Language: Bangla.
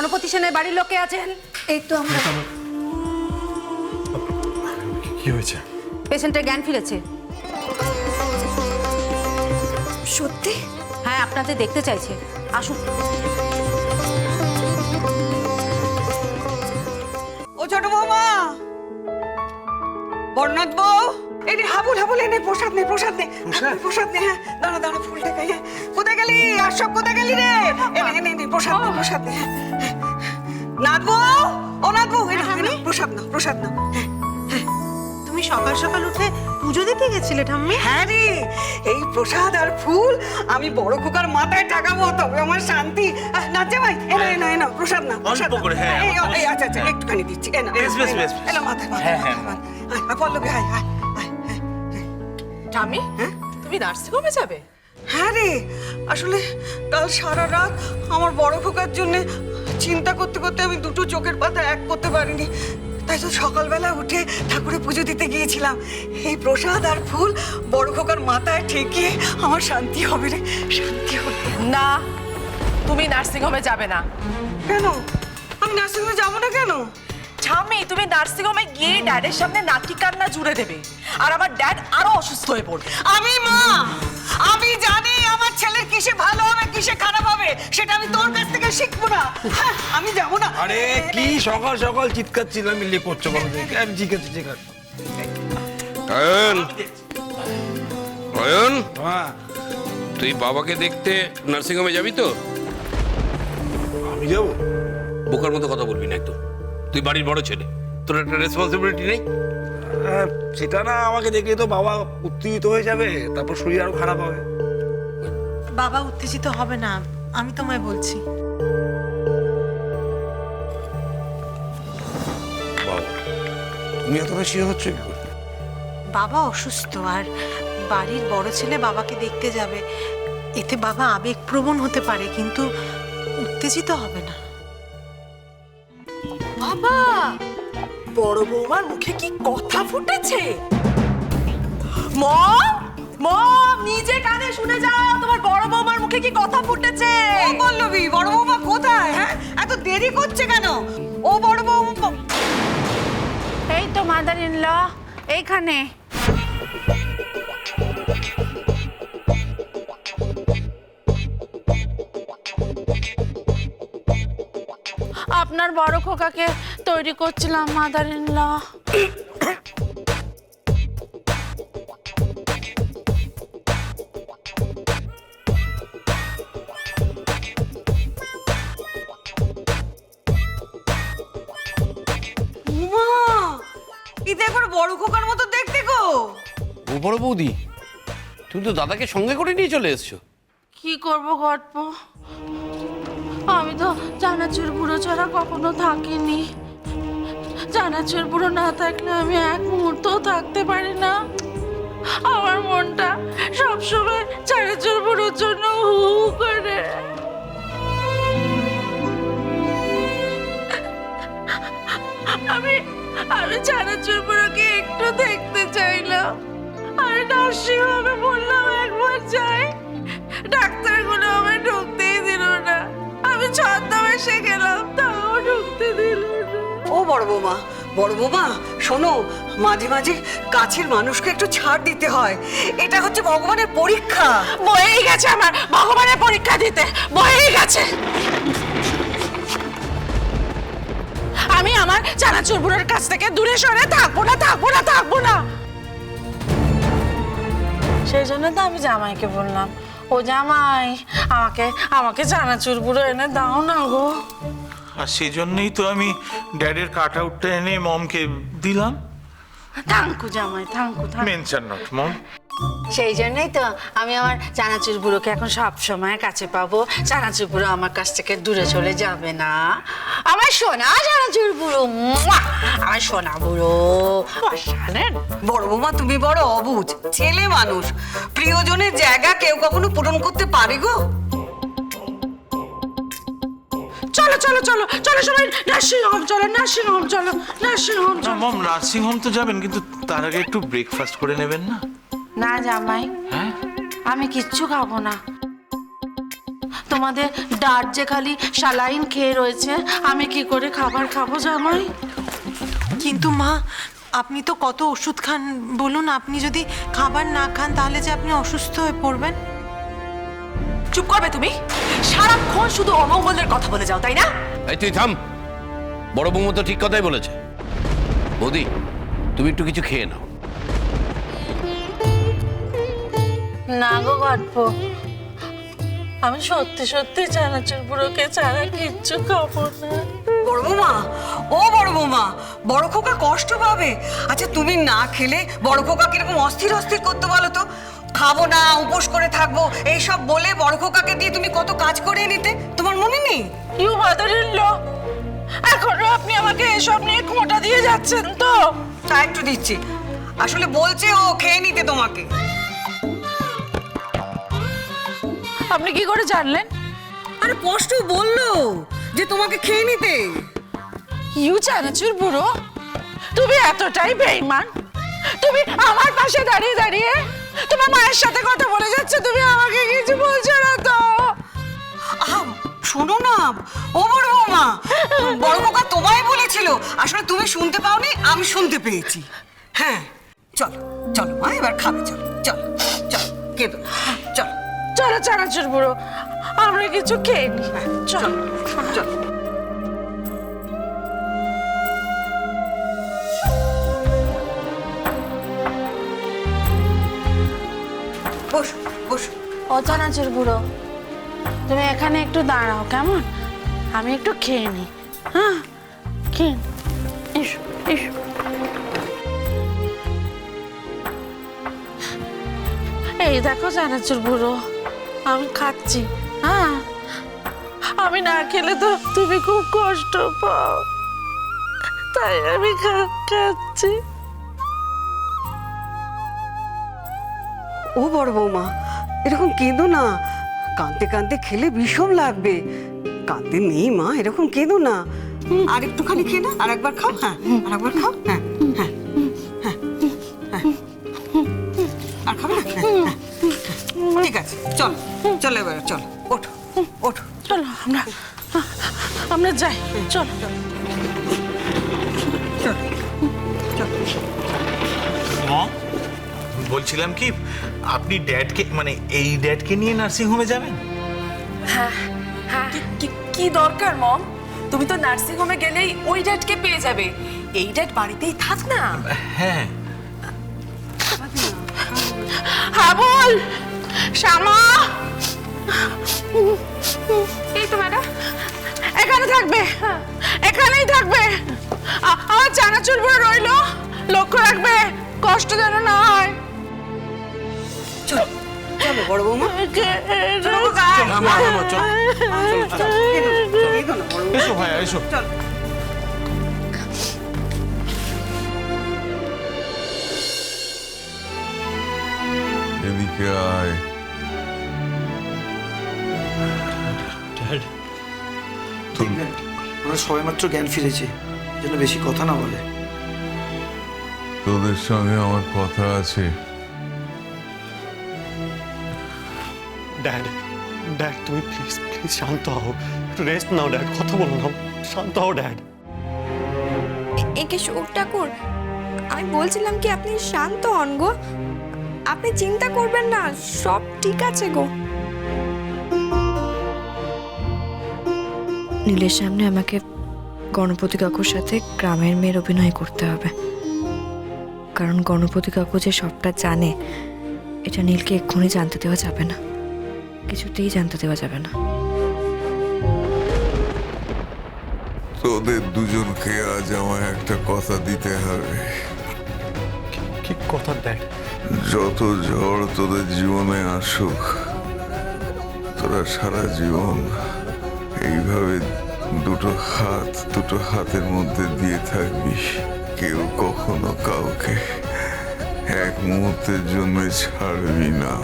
গণপতি সেনের বাড়ির লোকে আছেন? এই তো আমরা। কি হয়েছে? পেশেন্টের জ্ঞান ফিরেছে। সত্যি? হ্যাঁ আপনাদের দেখতে চাইছে। আসুন। ও ছোট বৌমা! বর্ণাথ বউ! এই হাবুল হাবুল এনে প্রসাদ নে প্রসাদ নে। প্রসাদ? নে হ্যাঁ দাঁড়া দাঁড়া ফুলটা খাই হ্যাঁ। কোথায় গেলি? আর সব কোথায় গেলি রে? এনে এনে এনে প্রসাদ নে প্রসাদ নে হ্যাঁ, হ্যাঁ। ও এনে প্রসাদ নাও প্রসাদ নাও। হ্যাঁ তুমি সকাল সকাল উঠে পুজো দিতে গেছিলে ঠাম্মি? হ্যাঁ রে এই প্রসাদ আর ফুল আমি বড় খোকার মাথায় টাকাবো তবে আমার শান্তি। আহ, নাচে ভাই এনা এনা এনা প্রসাদ না প্রসাদ করে, হ্যাঁ, এই, আচ্ছা আচ্ছা একটুখানি দিচ্ছি এনা বেশ, বেশ, বেশ, মাথায় হ্যাঁ, হ্যাঁ। আয়, পল্লবী হ্যাঁ ঠাম্মি তুমি নার্সিংহোমে যাবে? হ্যাঁ রে আসলে কাল সারা রাত আমার বড় খোকার জন্য চিন্তা করতে করতে আমি দুটো চোখের পাতা এক করতে পারিনি। তাই তো সকালবেলা উঠে ঠাকুরের পুজো দিতে গিয়েছিলাম। এই প্রসাদ আর ফুল বড় খোকার মাথায় ঠেকিয়ে আমার শান্তি হবে রে শান্তি হবে। না তুমি নার্সিংহোমে যাবে না। কেন? আমি নার্সিংহোমে যাব না কেন? ঠাম্মি তুমি নার্সিংহোমে গিয়ে ড্যাডের সামনে নাকি কান্না জুড়ে দেবে। আর আমার ড্যাড আরও অসুস্থ হয়ে পড়বে। আমি মা! আমি জানি কিসে ভালো হবে কিসে খারাপ হবে সেটা আমি তোর কাছ থেকে শিখব না। হ্যাঁ, আমি যাব না। আরে কি সকাল সকাল চিৎকার চিল্লামিল্লি করছ বলো দেখি। আমি ঠিক আছে ঠিক আছে অয়ন। অয়ন? হ্যাঁ। তুই বাবাকে দেখতে নার্সিংহোমে যাবি তো? আমি যাব? বোকার মতো কথা বলবি না একদম। তুই বাড়ির বড় ছেলে। তোর একটা রেসপন্সিবিলিটি নেই? আহ, সেটা না আমাকে দেখলে তো বাবা উত্তেজিত হয়ে যাবে তারপর শরীর আরও খারাপ হবে। বাবা উত্তেজিত হবে না আমি তোমায় বলছি। বাবা তুমি এত বেশি হচ্ছে কি করে বাবা অসুস্থ আর বাড়ির বড় ছেলে বাবাকে দেখতে যাবে। এতে বাবা আবেগপ্রবণ হতে পারে কিন্তু উত্তেজিত হবে না। বাবা! বড় বৌমার মুখে কি কথা ফুটেছে? মম মম নিজে কানে শুনে যাও তোমার বড় বৌমার মুখে কি কথা ফুটেছে? ও পল্লবী বড় বৌমা কোথায় হ্যাঁ? এত দেরি করছে কেন? ও বড় বৌমা এই তো মাদার ইন ল এইখানে। আপনার বড় খোকাকে তৈরি করছিলাম মাদার ইন ল বড় খোকার মতো দেখতে গো। ও বড় বৌদি তুমি তো দাদাকে সঙ্গে করে নিয়ে চলে এসছো। কি করব গল্প আমি তো চানাচুর বুড়ো ছাড়া কখনো থাকিনি। চানাচুর বুড়ো না থাকলে আমি এক মুহূর্তও থাকতে পারি না। আমার মনটা সবসময় চানাচুর বুড়োর জন্য হু হু করে। আমি চানাচুর বুড়োকে একটু দেখতে চাইলাম। আমি নার্সিং হোমে বললাম একবার যাই। ডাক্তারগুলো আমায় ঢুকতেই দিল না। আমি ছদ্মবেশে গেলাম তাও ঢুকতে দিল না। ও বড় বৌমা বড় বৌমা শোনো মাঝে মাঝে কাছের মানুষকে একটু ছাড় দিতে হয়। এটা হচ্ছে ভগবানের পরীক্ষা। বয়েই গেছে আমার ভগবানের পরীক্ষা দিতে বয়েই গেছে। আমি আমার চানাচুর বুড়োর কাছ থেকে দূরে সরে থাকব না থাকব না থাকব না। সেই জন্য তো আমি জামাইকে বললাম ও জামাই আমাকে আমাকে চানাচুর বুড়ো এনে দাও না গো। আর সেই জন্যই তো আমি ড্যাডের কাট আউটটা এনে মমকে দিলাম। থাঙ্কু জামাই thank you thank you mention not mom সেই জন্যই তো আমি আমার চানাচুর বুড়োকে এখন সব সময় কাছে পাবো। চানাচুর বুড়ো আমার কাছ থেকে দূরে চলে যাবে না। আমার সোনা চানাচুর বুড়ো আমার সোনা বুড়ো। জানেন বড় বৌমা তুমি বড় অবুঝ ছেলে মানুষ। প্রিয়জনের জায়গা কেউ কখনো পূরণ করতে পারে গো? চলো চলো চলো চলো সবাই নার্সিং হোম চলো নার্সিং হোম চলো নার্সিং হোম চলো নার্সিং হোম তো যাবেন কিন্তু তার আগে একটু ব্রেকফাস্ট করে নেবেন না? না জামাই হ্যাঁ? আমি কিচ্ছু খাব না। তোমাদের ডার যে খালি সালাইন খেয়ে রয়েছে আমি কি করে খাবার খাব জামাই? কিন্তু মা আপনি তো কত ওষুধ খান। বলুন আপনি যদি খাবার না খান তাহলে যে আপনি অসুস্থ হয়ে পড়বেন। চুপ করবে তুমি? সারাক্ষণ শুধু অমঙ্গলের কথা বলে যাও তাই না? এই তুই থাম। বড় বৌমা তো ঠিক কথাই বলেছে। বৌদি তুমি একটু কিছু খেয়ে নাও। না গো গল্প আমি সত্যি সত্যি চানাচুর বুড়োকে ছাড়া কিচ্ছু খাব না। বড় বৌমা ও বড় বৌমা বড় খোকা কষ্ট পাবে। আচ্ছা তুমি না খেলে বড় খোকা কীরকম অস্থির অস্থির করতে বলো তো? খাব না উপোস করে থাকব এইসব বলে বড় খোকাকে দিয়ে তুমি কত কাজ করিয়ে নিতে? তোমার মনে নেই? ইউ মাদার ইন ল এখনও আপনি আমাকে এসব নিয়ে খোঁটা দিয়ে যাচ্ছেন তো? চা একটু দিচ্ছি। আসলে বলছে ও খেয়ে নিতে তোমাকে। আপনি কি করে জানলেন? আরে স্পষ্ট বলল যে তোমাকে খেয়ে নিতে। ইউ চানাচুর বুড়ো তুমি এতটাই বেইমান। তুমি আমার পাশে দাঁড়িয়ে দাঁড়িয়ে তোমার মায়ের সাথে কথা বলে যাচ্ছে তুমি আমাকে কিছু বলছো না তো। শোনো না ও বড় বৌমা বড় খোকা তোমায় বলেছিল আসলে তুমি শুনতে পাওনি আমি শুনতে পেয়েছি। হ্যাঁ চলো চলো মা এবার খাবে চলো চলো চলো কেঁদো চলো। চলো চানাচুর বুড়ো আমরা কিছু খেয়ে নি। চলো চলো। বসো বসো। ও চানাচুর বুড়ো তুমি এখানে একটু দাঁড়াও কেমন? আমি একটু খেয়ে নি। হ্যাঁ খেয়ে। এসো এসো। এই দেখো চানাচুর বুড়ো। আমি খাচ্ছি। হ্যাঁ? আমি না খেলে তো তুমি খুব কষ্ট পাও। তাই আমি খাচ্ছি। ও বড় বৌমা এরকম কেঁদো না। কাঁদতে কাঁদতে খেলে বিষম লাগবে। কাঁদতে নেই মা এরকম কেঁদো না। আর একটুখানি খেয়ে না আর একবার খাও হ্যাঁ আর একবার খাও হ্যাঁ হ্যাঁ হ্যাঁ হ্যাঁ। আর খাবে না? হ্যাঁ। ঠিক আছে চলো চলো এবারে চল ওঠো ওঠো। চলো আমরা আমরা যাই চল। চলো বলছিলাম কি আপনি ড্যাডকে মানে এই ড্যাডকে নিয়ে নার্সিং হোমে যাবেন কি- কি- কি দরকার মম? তুমি তো নার্সিং হোমে গেলেই ওই ড্যাডকে পেয়ে যাবে। এই ড্যাড বাড়িতেই থাক না। হ্যাঁ। হাবুল শ্যামা! এই তো ম্যাডাম। এখানে থাকবে। এখানেই থাকবে। আমার চানাচুর বুড়ো রইল। লক্ষ্য রাখবে কষ্ট যেন না হয়। চলো চলো বড় বৌমা। এসো ভাইয়া এসো। আয় ওরা সবেমাত্র জ্ঞান ফিরেছে যেন বেশি কথা না বলে। তোদের সঙ্গে আমার কথা আছে। ড্যাড ড্যাড তুমি প্লিজ প্লিজ শান্ত হও। একটু রেস্ট নাও ড্যাড কথা বলো না। শান্ত হও ড্যাড একে শোক ঠাকুর আমি বলছিলাম কি আপনি শান্ত হন গো? আপনি চিন্তা করবেন না সব ঠিক আছে গো। নীলের সামনে আমাকে গণপতি কাকুর সাথে গ্রামের মেয়ের অভিনয় করতে হবে। কারণ গণপতি কাকু যে সবটা জানে এটা নীলকে এক্ষুনি জানতে দেওয়া যাবে না। কিছুতেই জানতে দেওয়া যাবে না। তোদের দুজনকে আজ আমায় একটা কথা দিতে হবে। কি কথা ড্যাড যত ঝড় তোদের জীবনে আসুক তোরা সারা জীবন এইভাবে দুটো হাত দুটো হাতের মধ্যে দিয়ে থাকবি। কেউ কখনো কাউকে এক মুহূর্তের জন্য ছাড়বি না।